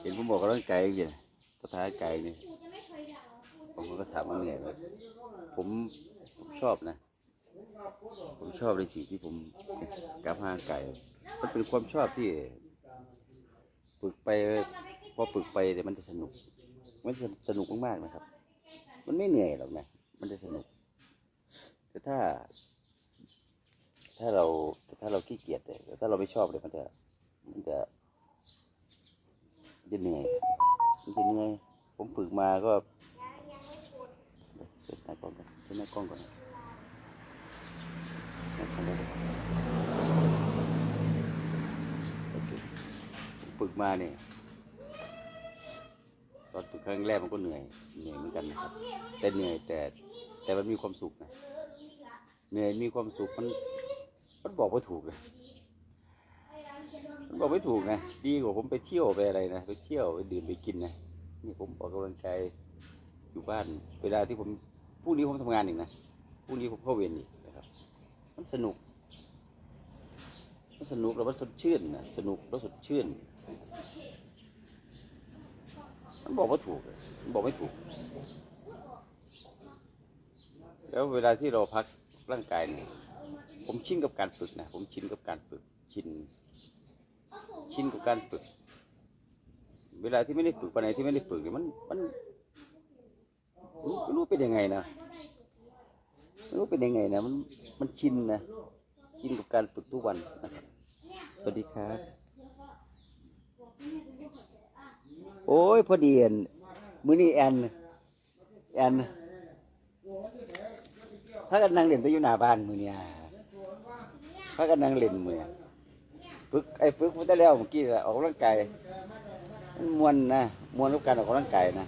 เห็นผมบอกกำลังใจอย่างสถานใจนี่ผมก็ถามว่าเหนื่อยไหมผมผมชอบนะ ผมชอบในสิ่งที่ผมกับหางไก่มันเป็นความชอบที่ฝึกไปพอฝึกไปเดี๋ยวมันจะสนุก มันจะสนุกมากๆนะครับ มันไม่เหนื่อยหรอกนะ มันจะสนุก แต่ถ้า ถ้าเราถ้าเราขี้เกียจเลยถ้าเราไม่ชอบเลยมันจะมันจะ มันจะเหนื่อยมันจะเหนื่อย ผมฝึกมาก็เช็ดหน้ากล้องก่อนเช็ดหน้ากล้องก่อนน้ากล้องก่อนโอเคฝึกมาเนี่ยตอนฝึกครั้งแรกมันก็เหนื่อยเหนื่อยเหมือนกันนะครับแต่เหนื่อยแต่แต่มันมีความสุขนะเหนื่อยมีความสุขมันมันบอกไม่ถูกเลย บอกไม่ถูกนะดีกว่าผมไปเที่ยวไปอะไรนะไปเที่ยวไปดื่มไปกินนะนี่ผมออกกำลังกายอยู่บ้าน เวลาที่ผมพรุ่งนี้ผมทำงานอีกนะพรุ่งนี้ผมเข้าเวรอีกนะครับมันสนุกมันสนุกแล้วมันสดชื่นนะสนุกแล้วสดชื่น มันบอกว่าถูกมันบอกไม่ถูก แล้วเวลาที่เราพักร่างกายเนี่ยผมชินกับการฝึกนะผมชินกับการฝึกชิน ชินกับการฝึก เวลาที่ไม่ได้ฝึกวันไหนที่ไม่ได้ฝึกเนี่ยมันมันรู้ไม่รู้เป็นยังไงนะไม่รู้เป็นยังไงนะมันมันชินนะชินกับการฝึกทุกวันนะครับสวัสดีครับ โอ้ยพอดีเอ็นมื้อนี้แอนแอนถ้ากันนั่งเล่นไปอยู่หน้าบ้านมื้อเนี้ถ้ากันนั่งเล่นมื้อนี้ ฝึกไอ้ฝึกมันได้แล้วเมื่อกี้น่ะออกกำลังกายมันมวนนะมวนกับการออกกำลังกายนะ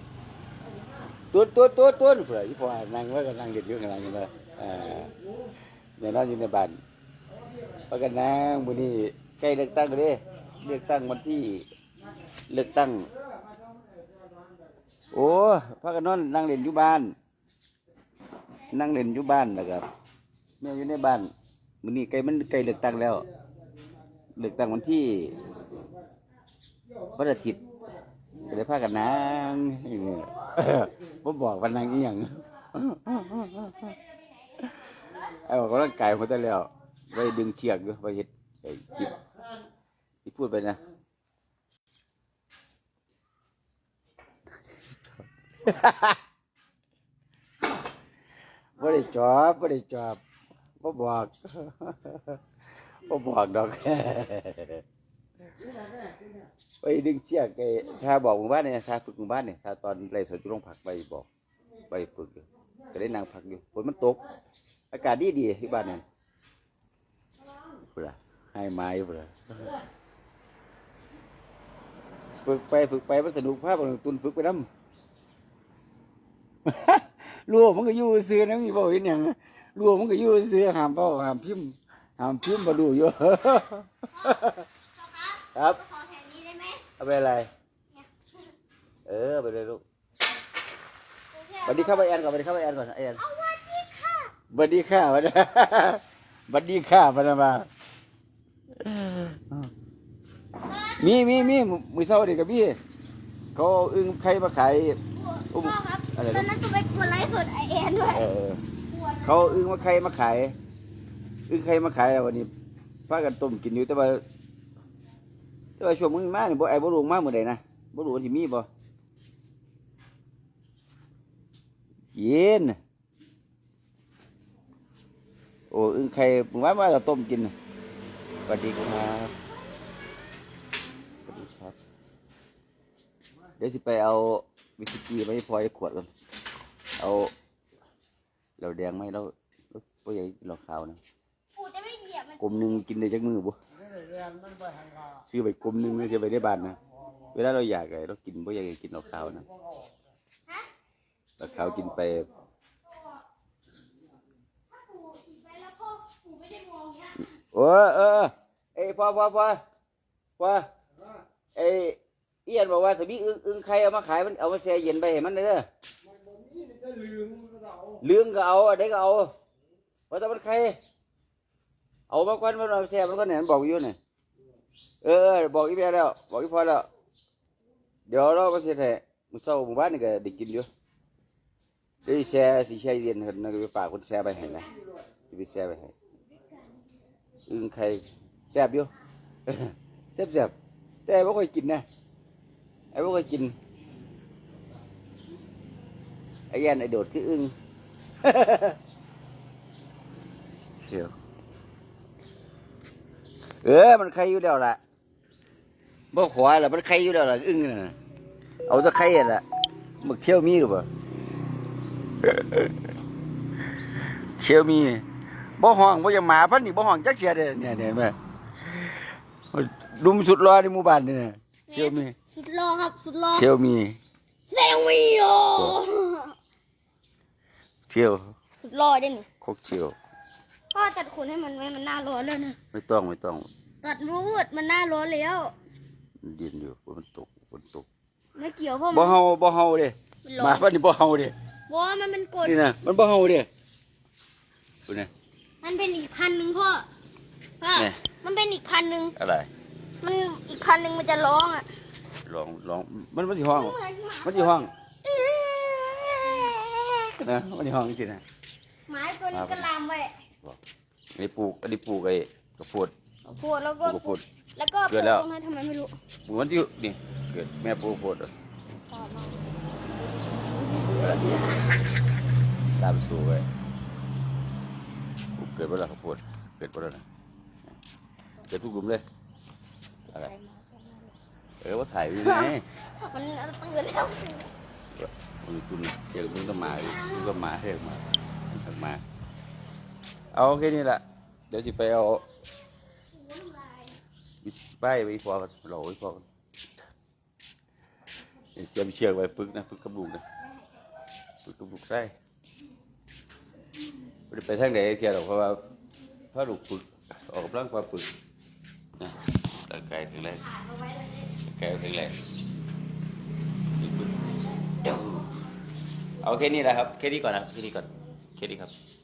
ตัวตัวตัวตัวเผื่อที่พอนั่งว่ากันนั่งเล่นอยู่กันนั่งอยู่นะเอ่าเดี๋ยวนอนอยู่ในบ้านพรากันนั่งมื้อนี้ใกล้เลือกตั้งแล้วเลือกตั้งวันที่เลือกตั้ง โอ้พากันนอนนั่งเล่นอยู่บ้าน นั่งเล่นอยู่บ้านนะครับแม่อยู่ในบ้านมื้อนี้ใกล้มันใกล้เลือกตั้งแล้ว เลือกตั้งวันที่วันอาทิตย์ก็เลยพากันนั่งอยู่นี่ผมบอกวันนั่งอีหยังไอ้บอกกำลังกายหมดแล้วไปดึงเชือกอยู่ไปเฮ็ดไอ้คลิปที่พูดไปนะบ่ได้จอบบ่ได้จอบบ่บอก บ่บอกดอก ไปดึงเชือกไอ้ถ้าบอกหมู่บ้านเนี่ยถ้าฝึกหมู่บ้านเนี่ยถ้าตอนไรสดอยู่โรงพักไปบอกไปฝึกอยู่ก็ได้นั่งพักอยู่ฝนมันตก อากาศดีดีที่บ้านเนี่ยพุ่นล่ะให้ไม้พุ่นล่ะฝึกไปฝึกไปมันสนุกภาพของตุนฝึกไปน้ำรู้ว่ามันก็อยู่ซื้อนะมีบ่เห็นหยังรู้ว่ามันก็อยู่ซื้อห้ามเป้าห้ามพิมพ์ ห้ามพิมพ์บ่ดูอยู่ครับขอแผ่นนี้ได้ไหมเอาไปอะไร เออเอาไปเลยลูกสวัสดีครับไอแอนก่อนสวัสดีครับไอแอนก่อนไอแอนเอาวัสดีค่ะสวัสดีค่ะวันนี้สวัสดีค่ะวันนี้มามีมีมีมือเศร้าเด็กกับพี่เขาเอาอึ้งไข่มาขายอุ้มพ่อครับอะไรตอนนั้นจะไปกดไลฟ์สดไอเอ็นด้วยเออเขาเอาอึ้งมาไข่มาขาย อึ้งไข่มาขายแล้ววันนี้พากันต้มกินอยู่แต่ว่าแต่ว่าช่วงมึงมาเนี่ยบ่ไอ้บ่รู้มาเมื่อใดนะบ่รู้ว่าสิมีบ่เย็นโอ้อึ้งไข่มึงว่ามาก็ต้มกินน่ะสวัสดีครับสวัสดีครับ เดี๋ยวสิไปเอาวิสกี้ไปให้พลอยขวดก่อนเอาเราแดงไหมเราเราพ่อใหญ่เราขาวนะ กลมหนึ่งกินได้จักมือบ่ซื้อไปกลมหนึ่งไม่ใช่ไปได้บ้านนะเวลาเราอยากไงเรากินบ่อยากให้กินเราขาวนะเราขาวกินไปถ้าปู่ฉีดไปแล้วพ่อปู่ไม่ได้มองเนี้ยเออเออเอ้ยพ่อพ่อพ่อพ่อเอ้ยเอียนบอกว่าสมีอึ้งอึ้งใครเอามาขายมันเอามาแช่เย็นไปให้มันเด้อเรื่องก็เอาอันใดก็เอาเพราะแต่มันใคร เอามาก่อนมันเอาแช่มันก็เนี่ยมันบอกอยู่เนี่ยเออเออบอกอีแม่แล้ว บอกอีพ่อแล้ว เดี๋ยวเราก็สิให้มื้อเช้าหมู่บ้านนี่ก็ได้กินอยู่ได้แชร์สิแชร์เย็นเพิ่นนะก็ไปฝากคนแชร์ไปให้นะไปแชร์ไปให้อึ้งไข่แซ่บอยู่แซ่บๆแต่บ่ค่อยกินนะไอ้บ่ค่อยกินไอ้แย่นไอ้โดดคืออึ้งเชียว เออ มันใครอยู่แล้วล่ะบ่ขวาล่ะมันใครอยู่แล้วล่ะอึ้งน่ะเอาจะใครอะล่ะมึกเชี่ยวมีหรือเปล่าเชี่ยวมีบ่ห้องบ่อยังหมาพันนี่บ่ห้องจักเสียเด้อเนี่ยเนี่ยเห็นไหมลุมสุดรอในหมู่บ้านนี่น่ะเชี่ยวมีสุดรอครับสุดรอเชี่ยวมีเซวิโอเชี่ยวสุดรอเด่นโคกเชี่ยว พ่อตัดขนให้มันไหมมันหน้าร้อนแล้วนะไม่ต้องไม่ต้อง ตัดรูดมันหน้าร้อนแล้วมันเย็นอยู่ฝนตกฝนตกไม่เกี่ยวพ่อบ่เฮาบ่เฮาเด้มันหร้อมานพันนี่บ่เฮาเด้บอกว่ามันเป็นกฎนี่นะมันบ่เฮาเด้ดูนะมันเป็นอีกพันหนึ่งพ่อพ่อเนี่ยมันเป็นอีกพันหนึ่งอะไรมันอีกพันหนึ่งมันจะร้องอะลองลองมันมันสิห้องเหมือนหมามันสิห้องนะมันสิห้องจริงๆนะหมาตัวนี้ก็ลามไว้ อันนี้ปลูกอันนี้ปลูกไอ้กระโพดปวดแล้วปก็ลูกกระโพดแล้วก็เกิดแล้วตรงนั้นทำไมไม่รู้ปลูกมันที่นี่เกิดแม่ปลูกกระโพดเหรอพ่อมาตามสู่ไว้ปลูกเกิดบ่ล่ะกระโพดเกิดบ่ล่ะนะเกิดทุกกลุ่มเลยอะไร เออว่าถ่ายไว้ไงมันตื่นแล้ว มึงคุณเจอมึงก็มาอีกมึงก็มาให้มาให้มา เอาแค่นี้แหละเดี๋ยวสิไปเอาวิสไปไปพอกันโหลไปพอกันเตรียมเชือกไว้ฝึกนะฝึกกระบุกนะฝึกกระบุกไส้ไม่ไปทางไหนเกี่ยวหรอกเพราะว่าถ้าลูกฝึกออกกำลังความฝึกนะร่างกายถึงแรงร่างกายถึงแรงเอาแค่นี้แหละครับแค่นี้ก่อนนะแค่นี้ก่อนแค่นี้ครับ